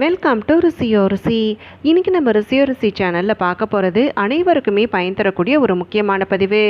Welcome to ருசியோ ருசி இன்றைக்கி நம்ம ருசியோ ருசி சேனலில் பார்க்க போகிறது அனைவருக்குமே பயன் தரக்கூடிய ஒரு முக்கியமான பதிவு.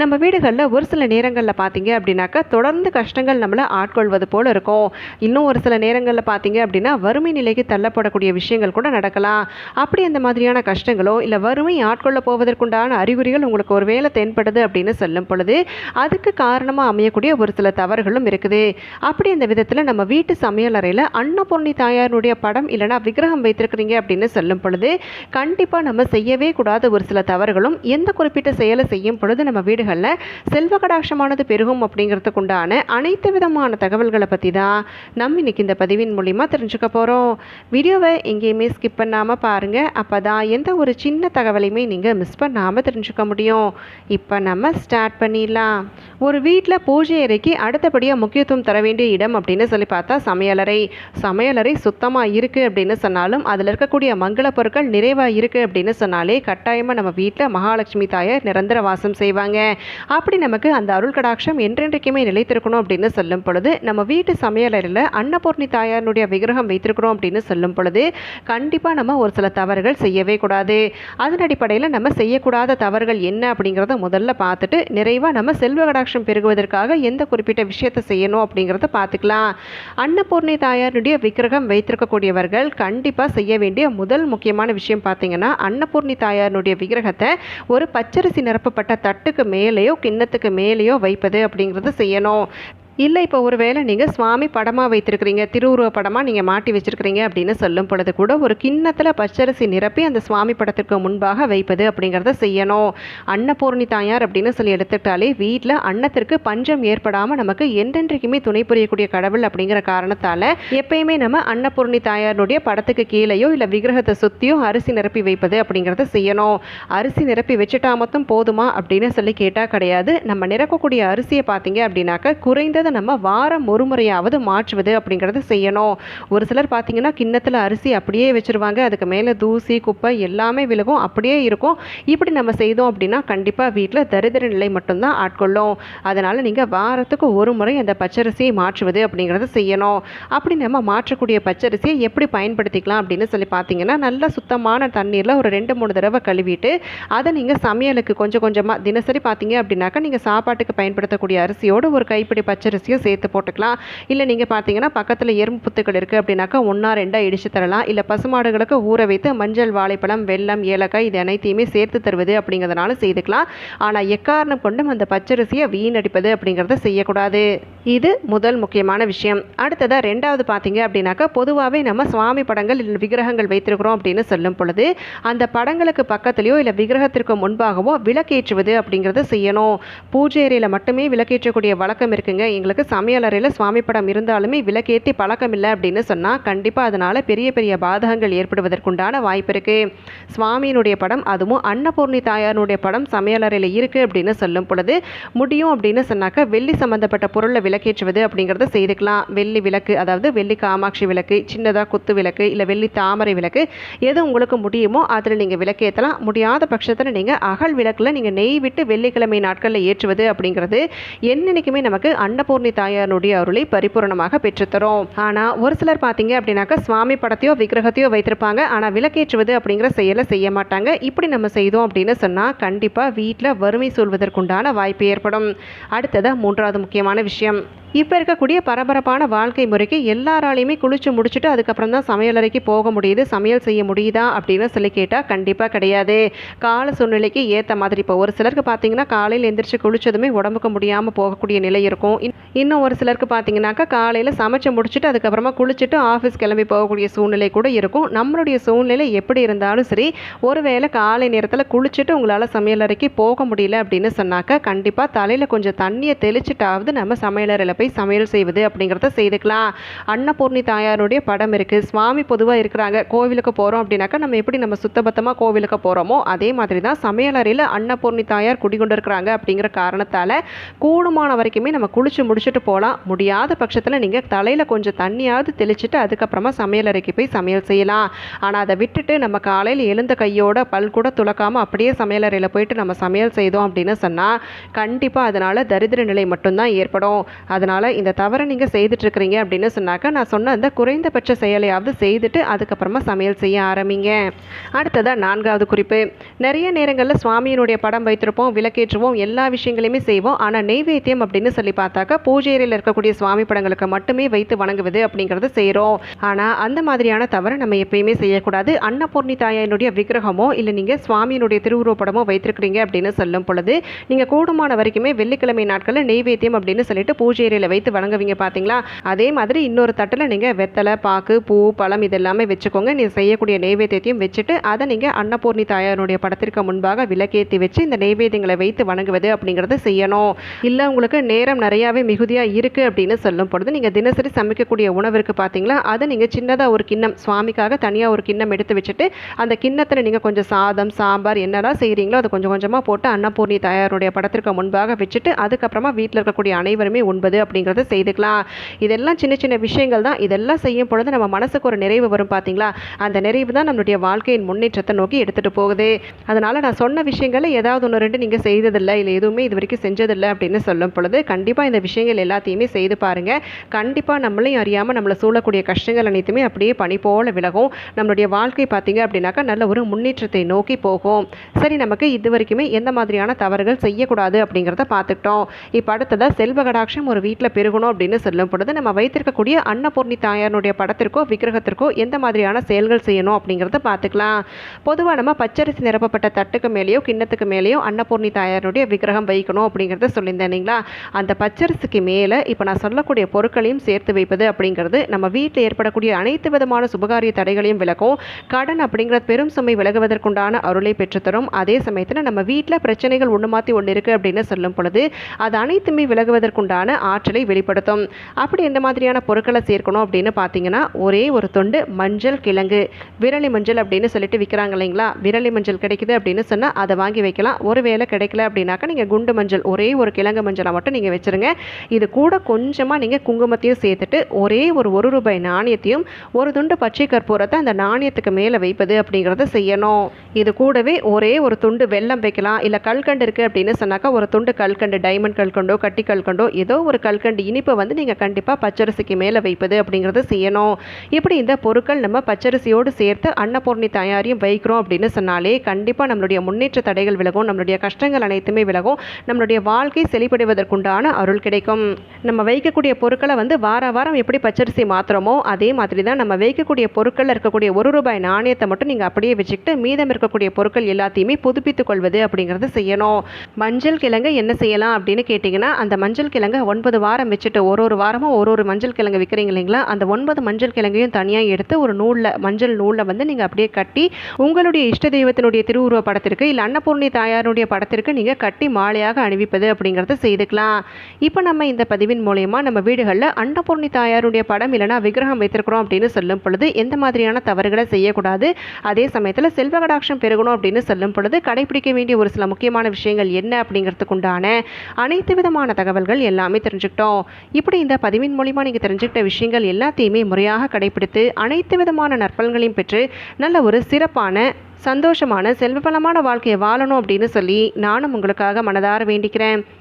நம்ம வீடுகளில் ஒரு சில நேரங்களில் பார்த்தீங்க அப்படின்னாக்கா தொடர்ந்து கஷ்டங்கள் நம்மளை ஆட்கொள்வது போல் இருக்கும். இன்னும் ஒரு சில நேரங்களில் பார்த்தீங்க அப்படின்னா வறுமை நிலைக்கு தள்ளப்படக்கூடிய விஷயங்கள் கூட நடக்கலாம். அப்படி அந்த மாதிரியான கஷ்டங்களோ இல்லை வறுமை ஆட்கொள்ள போவதற்குண்டான அறிகுறிகள் உங்களுக்கு ஒரு வேலை தென்படுது அப்படின்னு சொல்லும் பொழுது அதுக்கு காரணமாக அமையக்கூடிய ஒரு சில தவறுகளும் இருக்குது. அப்படி அந்த விதத்தில் நம்ம வீட்டு சமையலறையில் அன்னபூர்ணி தாயாருடைய படம் இல்லைனா விக்கிரகம் வைத்திருக்கிறீங்க அப்படின்னு சொல்லும் பொழுது கண்டிப்பாக நம்ம செய்யவே கூடாத ஒரு சில தவறுகளும் எந்த குறிப்பிட்ட செயலை செய்யும் பொழுது நம்ம வீடுகளில் செல்வ கடாட்சமானது பெருகும் அப்படிங்கிறதுக்கு உண்டான அனைத்து விதமான தகவல்களை பற்றி தான் நம்ம இன்னைக்கு இந்த பதிவின் மூலிமா தெரிஞ்சுக்க போகிறோம் வீடியோவை எங்கேயுமே ஸ்கிப் பண்ணாமல் பாருங்கள் அப்போ தான் எந்த ஒரு சின்ன தகவலையுமே நீங்கள் மிஸ் பண்ணாமல் தெரிஞ்சுக்க முடியும். இப்போ நம்ம ஸ்டார்ட் பண்ணிடலாம். ஒரு வீட்டில் பூஜை அறைக்கு அடுத்தபடியாக முக்கியத்துவம் தர வேண்டிய இடம் அப்படின்னு சொல்லி பார்த்தா சமையலறை. சமையலறை சுத்தமாக இருக்குது அப்படின்னு சொன்னாலும் அதில் இருக்கக்கூடிய மங்கள பொருட்கள் நிறைவாக இருக்குது அப்படின்னு சொன்னாலே கட்டாயமாக நம்ம வீட்டில் மகாலட்சுமி தாயார் நிரந்தர வாசம் செய்வாங்க. அப்படி நமக்கு அந்த அருள் கடாட்சம் என்றென்றைக்குமே நிலைத்திருக்கணும் அப்படின்னு சொல்லும் பொழுது நம்ம வீட்டு சமையலறையில் அன்னபூர்ணி தாயாருடைய விக்கிரகம் வைத்திருக்கிறோம் அப்படின்னு சொல்லும் பொழுது கண்டிப்பாக நம்ம ஒரு சில தவறுகள் செய்யவே கூடாது. அதன் அடிப்படையில் நம்ம செய்யக்கூடாத தவறுகள் என்ன அப்படிங்கிறத முதல்ல பார்த்துட்டு நிறைவாக நம்ம செல்வ கடாட்சம் பெருகுவதற்காக எந்த குறிப்பிட்ட விஷயத்தை செய்யணும் அப்படிங்கிறத பார்த்துக்கலாம். அன்னபூர்ணி தாயாருடைய விக்கிரகம் வைத்திருக்கக்கூடியவர்கள் கண்டிப்பாக செய்ய வேண்டிய முதல் முக்கியமான விஷயம் பார்த்தீங்கன்னா அன்னபூர்ணி தாயாருடைய விக்கிரகத்தை ஒரு பச்சரிசி நிரப்பப்பட்ட தட்டுக்கு மேலேயோ கிண்ணத்துக்கு மேலேயோ வைப்பது அப்படிங்கிறது செய்யணும். இல்லை இப்போ ஒரு வேளை நீங்கள் சுவாமி படமாக வைத்திருக்கிறீங்க திருவுருவ படமாக நீங்கள் மாட்டி வச்சுருக்கிறீங்க அப்படின்னு சொல்லும் பொழுது கூட ஒரு கிண்ணத்தில் பச்சரிசி நிரப்பி அந்த சுவாமி படத்திற்கு முன்பாக வைப்பது அப்படிங்கிறத செய்யணும். அன்னபூர்ணி தாயார் அப்படின்னு சொல்லி எடுத்துக்கிட்டாலே வீட்டில் அன்னத்திற்கு பஞ்சம் ஏற்படாமல் நமக்கு என்றென்றைக்குமே துணை புரியக்கூடிய கடவுள் அப்படிங்கிற காரணத்தால் எப்பயுமே நம்ம அன்னபூர்ணி தாயாருடைய படத்துக்கு கீழேயோ இல்லை விக்கிரகத்தை சுற்றியோ அரிசி நிரப்பி வைப்பது அப்படிங்கிறத செய்யணும். அரிசி நிரப்பி வச்சுட்டா மட்டும் போதுமா அப்படின்னு சொல்லி கேட்டால் கிடையாது. நம்ம நிரப்பக்கூடிய அரிசியை பார்த்தீங்க அப்படின்னாக்க குறைந்தது நம்ம வாரம் ஒரு முறையாவது மாற்றுவது அப்படிங்கிறத செய்யணும். ஒரு சிலர் பார்த்தீங்கன்னா கிண்ணத்தில் அரிசி அப்படியே வச்சுருவாங்க. அதுக்கு மேலே தூசி குப்பை எல்லாமே விலகும் அப்படியே இருக்கும். இப்படி நம்ம செய்தோம் அப்படின்னா கண்டிப்பாக வீட்டில் தரித்திர நிலை மட்டும்தான் ஆட்கொள்ளும். அதனால் நீங்கள் வாரத்துக்கு ஒரு முறை அந்த பச்சரிசியை மாற்றுவது அப்படிங்கிறத செய்யணும். அப்படி நம்ம மாற்றக்கூடிய பச்சரிசியை எப்படி பயன்படுத்திக்கலாம் அப்படின்னு சொல்லி பார்த்தீங்கன்னா நல்ல சுத்தமான தண்ணீரில் ஒரு ரெண்டு மூணு தடவை கழுவிட்டு அதை நீங்கள் சமையலுக்கு கொஞ்சம் கொஞ்சமாக தினசரி பார்த்தீங்க அப்படின்னாக்கா நீங்கள் சாப்பாட்டுக்கு பயன்படுத்தக்கூடிய அரிசியோடு ஒரு கைப்பிடி பச்சரிசி பச்சரிசியும் சேர்த்து போட்டுக்கலாம். இல்லை நீங்கள் பார்த்தீங்கன்னா பக்கத்தில் எறும்பு புத்துக்கள் இருக்குது அப்படின்னாக்கா ஒன்றா ரெண்டாக இடித்து தரலாம். இல்லை பசுமாடுகளுக்கு ஊற வைத்து மஞ்சள் வாழைப்பழம் வெள்ளம் ஏலக்காய் இது அனைத்தையுமே சேர்த்து தருவது அப்படிங்கிறதுனால செய்துக்கலாம். ஆனால் எக்காரணம் கொண்டும் அந்த பச்சரிசியை வீணடிப்பது அப்படிங்கிறத செய்யக்கூடாது. இது முதல் முக்கியமான விஷயம். அடுத்ததாக ரெண்டாவது பார்த்தீங்க அப்படின்னாக்கா பொதுவாகவே நம்ம சுவாமி படங்கள் இல்லை விக்கிரகங்கள் வைத்திருக்கிறோம் அப்படின்னு சொல்லும் பொழுது அந்த படங்களுக்கு பக்கத்துலேயோ இல்லை விக்கிரகத்திற்கு முன்பாகவோ விளக்கேற்றுவது அப்படிங்கிறத செய்யணும். பூஜை அறையில் மட்டுமே விளக்கேற்றக்கூடிய வழக்கம் இருக்குங்க. எங்களுக்கு சமையலறையில் சுவாமி படம் இருந்தாலுமே விலக்கேற்றி பழக்கம் இல்லை அப்படின்னு சொன்னால் கண்டிப்பாக அதனால் பெரிய பெரிய பாதகங்கள் ஏற்படுவதற்குண்டான வாய்ப்பு இருக்குது சுவாமியினுடைய படம் அதுவும் அன்னபூர்ணி தாயாருடைய படம் சமையலறையில் இருக்குது அப்படின்னு சொல்லும் பொழுது முடியும் அப்படின்னு சொன்னாக்க வெள்ளி சம்மந்தப்பட்ட பொருளை விளக்கேற்றுவது அப்படிங்கிறத செய்துக்கலாம். வெள்ளி விளக்கு அதாவது வெள்ளி காமாட்சி விளக்கு சின்னதாக குத்து விளக்கு இல்லை வெள்ளி தாமரை விளக்கு எது உங்களுக்கு முடியுமோ அதில் நீங்கள் விளக்கேற்றலாம் முடியாத பட்சத்தில் நீங்கள் அகல் விளக்கில் நீங்கள் நெய் விட்டு வெள்ளிக்கிழமை நாட்களில் ஏற்றுவது அப்படிங்கிறது என்னென்னைக்குமே நமக்கு அன்ன அன்னபூர்ணி தாயாருடைய அருளை பரிபூரணமாக பெற்றுத்தரும். ஆனால் ஒரு சிலர் பார்த்தீங்க அப்படின்னாக்கா சுவாமி படத்தையோ விக்கிரகத்தையோ வைத்திருப்பாங்க. ஆனால் விளக்கேற்றுவது அப்படிங்கிற செயலை செய்ய மாட்டாங்க. இப்படி நம்ம செய்தோம் அப்படின்னு சொன்னால் கண்டிப்பாக வீட்டில் வறுமை சொல்வதற்குண்டான வாய்ப்பு ஏற்படும். அடுத்ததாக மூன்றாவது முக்கியமான விஷயம். இப்போ இருக்கக்கூடிய பரபரப்பான வாழ்க்கை முறைக்கு எல்லாராலையுமே குளிச்சு முடிச்சுட்டு அதுக்கப்புறம் தான் சமையலறைக்கு போக முடியுது. சமையல் செய்ய முடியுதா அப்படின்னு சொல்லி கேட்டால் கண்டிப்பாக கிடையாது. கால சூழ்நிலைக்கு ஏற்ற மாதிரி இப்போ ஒரு சிலருக்கு பார்த்தீங்கன்னா காலையில் எந்திரிச்சு குளிச்சதுமே உடம்புக்கு முடியாமல் போகக்கூடிய நிலை இருக்கும். இன்- இன்னும் ஒரு சிலருக்கு பார்த்தீங்கன்னாக்கா காலையில் சமைச்சு முடிச்சுட்டு அதுக்கப்புறமா குளிச்சுட்டு ஆஃபீஸ் கிளம்பி போகக்கூடிய சூழ்நிலை கூட இருக்கும். நம்மளுடைய சூழ்நிலை எப்படி இருந்தாலும் சரி ஒருவேளை காலை நேரத்தில் குளிச்சுட்டு உங்களால் சமையலறைக்கு போக முடியல அப்படின்னு சொன்னாக்கா கண்டிப்பாக தலையில் கொஞ்சம் தண்ணியை தெளிச்சிட்டாவது நம்ம சமையலறையில் போய் சமையல் செய்வது அப்படிங்கிறத செய்துக்கலாம். அன்னபூர்ணி தாயாருடைய படம் இருக்குது சுவாமி பொதுவாக இருக்கிறாங்க. கோவிலுக்கு போகிறோம் அப்படின்னாக்கா நம்ம எப்படி நம்ம சுத்தபத்தமாக கோவிலுக்கு போகிறோமோ அதே மாதிரி தான் சமையலறையில் அன்னபூர்ணி தாயார் குடிகொண்டு இருக்கிறாங்க அப்படிங்கிற காரணத்தால் கூடுமான வரைக்குமே நம்ம குளிச்சு முடிச்சுட்டு போகலாம் முடியாத பட்சத்தில் நீங்கள் தலையில் கொஞ்சம் தண்ணியாவது தெளிச்சுட்டு அதுக்கப்புறமா சமையலறைக்கு போய் சமையல் செய்யலாம். ஆனால் அதை விட்டுட்டு நம்ம காலையில் எழுந்த கையோட பல் கூட துளக்காமல் அப்படியே சமையலறையில் போயிட்டு நம்ம சமையல் செய்தோம் அப்படின்னு சொன்னால் கண்டிப்பாக அதனால் தரித்திர நிலை மட்டும்தான் ஏற்படும். அதனால் இந்த தவறை நீங்கள் செய்துட்ருக்கிறீங்க அப்படின்னு சொன்னாக்க நான் சொன்ன அந்த குறைந்தபட்ச செயலையாவது செய்துட்டு அதுக்கப்புறமா சமையல் செய்ய ஆரம்பிங்க. அடுத்ததாக நான்காவது குறிப்பு. நிறைய நேரங்களில் சுவாமியினுடைய படம் வைத்திருப்போம் விளக்கேற்றுவோம் எல்லா விஷயங்களையுமே செய்வோம். ஆனால் நெய்வேத்தியம் அப்படின்னு சொல்லி பார்த்தாக்கா பூஜை அறையில் இருக்கக்கூடிய சுவாமி படங்களுக்கு மட்டுமே வைத்து வணங்குவது அப்படிங்கிறது செய்கிறோம் ஆனால் அந்த மாதிரியான தவறை நம்ம எப்பயுமே செய்யக்கூடாது. அன்னபூர்ணி தாயினுடைய விக்கிரகமோ இல்லை நீங்கள் சுவாமியினுடைய திருவுருவப்படமோ வைத்திருக்கிறீங்க அப்படின்னு சொல்லும் பொழுது நீங்கள் கூடுமான வரைக்குமே வெள்ளிக்கிழமை நாட்களில் நெய்வேத்தியம் அப்படின்னு சொல்லிட்டு பூஜை அறையில் வைத்து வணங்குவீங்க பார்த்தீங்களா அதே மாதிரி இன்னொரு தட்டில் நீங்கள் வெத்தலை பாக்கு பூ பழம் இதெல்லாமே வச்சுக்கோங்க. நீங்கள் செய்யக்கூடிய நெய்வேத்தியத்தையும் வச்சுட்டு அதை நீங்கள் அன்னபூர்ணி தாயாருடைய படத்திற்கு முன்பாக விளக்கேற்றி வச்சு இந்த நெய்வேத்தியங்களை வைத்து வணங்குவது அப்படிங்கிறத செய்யணும். இல்லை உங்களுக்கு நேரம் நிறையாவே மிகுதியாக இருக்குது அப்படின்னு சொல்லும் பொழுது நீங்கள் தினசரி சமைக்கக்கூடிய உணவிற்கு பார்த்தீங்களா அதை நீங்கள் சின்னதாக ஒரு கிண்ணம் சுவாமிக்காக தனியாக ஒரு கிண்ணம் எடுத்து வச்சுட்டு அந்த கிண்ணத்தில் நீங்கள் கொஞ்சம் சாதம் சாம்பார் என்னெல்லாம் செய்கிறீங்களோ அதை கொஞ்சம் கொஞ்சமாக போட்டு அன்னபூர்ணி தாயாருடைய படத்திற்கு முன்பாக வச்சுட்டு அதுக்கப்புறமா வீட்டில் இருக்கக்கூடிய அனைவருமே உண்பது அப்படிங்கிறத செய்துக்கலாம். இதெல்லாம் சின்ன சின்ன விஷயங்கள் தான். இதெல்லாம் செய்யும் பொழுது நம்ம மனசுக்கு ஒரு நிறைவு வரும் பார்த்தீங்களா அந்த நிறைவு தான் நம்மளுடைய வாழ்க்கையின் முன்னேற்றத்தை நோக்கி எடுத்துகிட்டு போகுது. அதனால் நான் சொன்ன விஷயங்களை ஏதாவது ஒன்று ரெண்டு நீங்கள் செய்ததில்லை இல்லை எதுவுமே இது வரைக்கும் செஞ்சதில்லை அப்படின்னு சொல்லும் பொழுது கண்டிப்பாக இந்த விஷயம் விஷயங்கள் எல்லாத்தையுமே செய்து பாருங்கள் கண்டிப்பாக நம்மளையும் அறியாமல் நம்மளை சூழக்கூடிய கஷ்டங்கள் அனைத்துமே அப்படியே பனி போல விலகும். நம்மளுடைய வாழ்க்கை பார்த்தீங்க அப்படின்னாக்கா நல்ல ஒரு முன்னேற்றத்தை நோக்கி போகும். சரி நமக்கு இது வரைக்குமே எந்த மாதிரியான தவறுகள் செய்யக்கூடாது அப்படிங்கிறத பார்த்துக்கிட்டோம் இப்போ அடுத்ததாக செல்வ கடாட்சம் ஒரு வீட்டில் பெருகணும் அப்படின்னு சொல்லும் பொழுது நம்ம வைத்திருக்கக்கூடிய அன்னபூர்ணி தாயாருடைய படத்திற்கோ விக்கிரகத்திற்கோ எந்த மாதிரியான செயல்கள் செய்யணும் அப்படிங்கிறத பார்த்துக்கலாம் பொதுவாக நம்ம பச்சரிசி நிரப்பப்பட்ட தட்டுக்கு மேலேயோ கிண்ணத்துக்கு மேலேயோ அன்னபூர்ணி தாயாருடைய விக்கிரகம் வைக்கணும் அப்படிங்கிறத சொல்லியிருந்தேன் இல்லைங்களா? அந்த பச்சரிசி பச்சரிசிக்கு மேலே இப்போ நான் சொல்லக்கூடிய பொருட்களையும் சேர்த்து வைப்பது அப்படிங்கிறது நம்ம வீட்டில் ஏற்படக்கூடிய அனைத்து விதமான சுபகாரிய தடைகளையும் விலக்கும் கடன் அப்படிங்கிற பெரும் சுமை விலகுவதற்குண்டான அருளை பெற்றுத்தரும். அதே சமயத்தில் நம்ம வீட்டில் பிரச்சனைகள் ஒன்று மாற்றி ஒன்று இருக்குது அப்படின்னு சொல்லும் பொழுது அது அனைத்துமே விலகுவதற்குண்டான ஆற்றலை வெளிப்படுத்தும். அப்படி எந்த மாதிரியான பொருட்களை சேர்க்கணும் அப்படின்னு பார்த்தீங்கன்னா ஒரே ஒரு தொண்டு மஞ்சள் கிழங்கு. விரலி மஞ்சள் அப்படின்னு சொல்லிட்டு விற்கிறாங்க இல்லைங்களா? விரலி மஞ்சள் கிடைக்குது அப்படின்னு சொன்னால் அதை வாங்கி வைக்கலாம். ஒரு வேளை கிடைக்கல அப்படின்னாக்கா நீங்கள் குண்டு மஞ்சள் ஒரே ஒரு கிழங்கு மஞ்சளை மட்டும் நீங்கள் வச்சுருங்க. இது கூட கொஞ்சமாக நீங்கள் குங்குமத்தையும் சேர்த்துட்டு ஒரே ஒரு ஒரு ரூபாய் நாணயத்தையும் ஒரு துண்டு பச்சை கற்பூரத்தை அந்த நாணயத்துக்கு மேலே வைப்பது அப்படிங்கிறத செய்யணும். இது கூடவே ஒரே ஒரு துண்டு வெல்லம் வைக்கலாம். இல்லை கல்கண்டு இருக்குது அப்படின்னு சொன்னாக்கா ஒரு துண்டு கல்கண்டு டைமண்ட் கல்கண்டோ கட்டி கல்கண்டோ ஏதோ ஒரு கல்கண்டு இனிப்பை வந்து நீங்கள் கண்டிப்பாக பச்சரிசிக்கு மேலே வைப்பது அப்படிங்கிறத செய்யணும். இப்படி இந்த பொருட்கள் நம்ம பச்சரிசியோடு சேர்த்து அன்னபூர்ணி தயாரியும் வைக்கிறோம் அப்படின்னு சொன்னாலே கண்டிப்பாக நம்மளுடைய முன்னேற்ற தடைகள் விலகும் நம்மளுடைய கஷ்டங்கள் அனைத்துமே விலகும் நம்மளுடைய வாழ்க்கை செழிப்படைவதற்குண்டான அருள் கிடைக்கும். நம்ம வைக்கக்கூடிய பொருட்களை வந்து வார வாரம் எப்படி பச்சரிசி மாத்திரமோ அதே மாதிரி தான் நம்ம வைக்கக்கூடிய பொருட்களில் இருக்கக்கூடிய ஒரு ரூபாய் நாணயத்தை மட்டும் நீங்கள் அப்படியே வச்சுக்கிட்டு மீதம் இருக்கக்கூடிய பொருட்கள் எல்லாத்தையுமே புதுப்பித்துக் கொள்வது அப்படிங்கிறது செய்யணும். மஞ்சள் கிழங்கு என்ன செய்யலாம் அப்படின்னு கேட்டிங்கன்னா அந்த மஞ்சள் கிழங்கு ஒன்பது வாரம் வச்சுட்டு ஒரு ஒரு வாரமும் ஒரு ஒரு மஞ்சள் கிழங்கு விற்கிறீங்க இல்லைங்களா அந்த ஒன்பது மஞ்சள் கிழங்கையும் தனியாக எடுத்து ஒரு நூலில் மஞ்சள் நூலில் வந்து நீங்கள் அப்படியே கட்டி உங்களுடைய இஷ்ட தெய்வத்தினுடைய திருவுருவ படத்திற்கு இல்லை அன்னபூர்ணி தாயாருடைய படத்திற்கு நீங்கள் கட்டி மாலையாக அணிவிப்பது அப்படிங்கிறத செய்துக்கலாம். இப்போ நம்ம இந்த பதிவின் மூலயமா நம்ம வீடுகளில் அன்னபூர்ணி தாயாருடைய படம் இல்லைனா விக்கிரகம் வைத்திருக்கிறோம் அப்படின்னு சொல்லும் பொழுது எந்த மாதிரியான தவறுகளை செய்யக்கூடாது? அதே சமயத்தில் செல்வ கடாட்சம் பெருகணும் அப்படின்னு சொல்லும் பொழுது கடைபிடிக்க வேண்டிய ஒரு சில முக்கியமான விஷயங்கள் என்ன அப்படிங்கிறதுக்கு உண்டான அனைத்து விதமான தகவல்கள் எல்லாமே தெரிஞ்சுக்கிட்டோம். இப்படி இந்த பதிவின் மூலிமா நீங்கள் தெரிஞ்சுக்கிட்ட விஷயங்கள் எல்லாத்தையுமே முறையாக கடைபிடித்து அனைத்து விதமான நற்பலன்களையும் பெற்று நல்ல ஒரு சிறப்பான சந்தோஷமான செல்வபலமான வாழ்க்கையை வாழணும் அப்படின்னு சொல்லி நானும் உங்களுக்காக மனதார வேண்டிக்கிறேன்.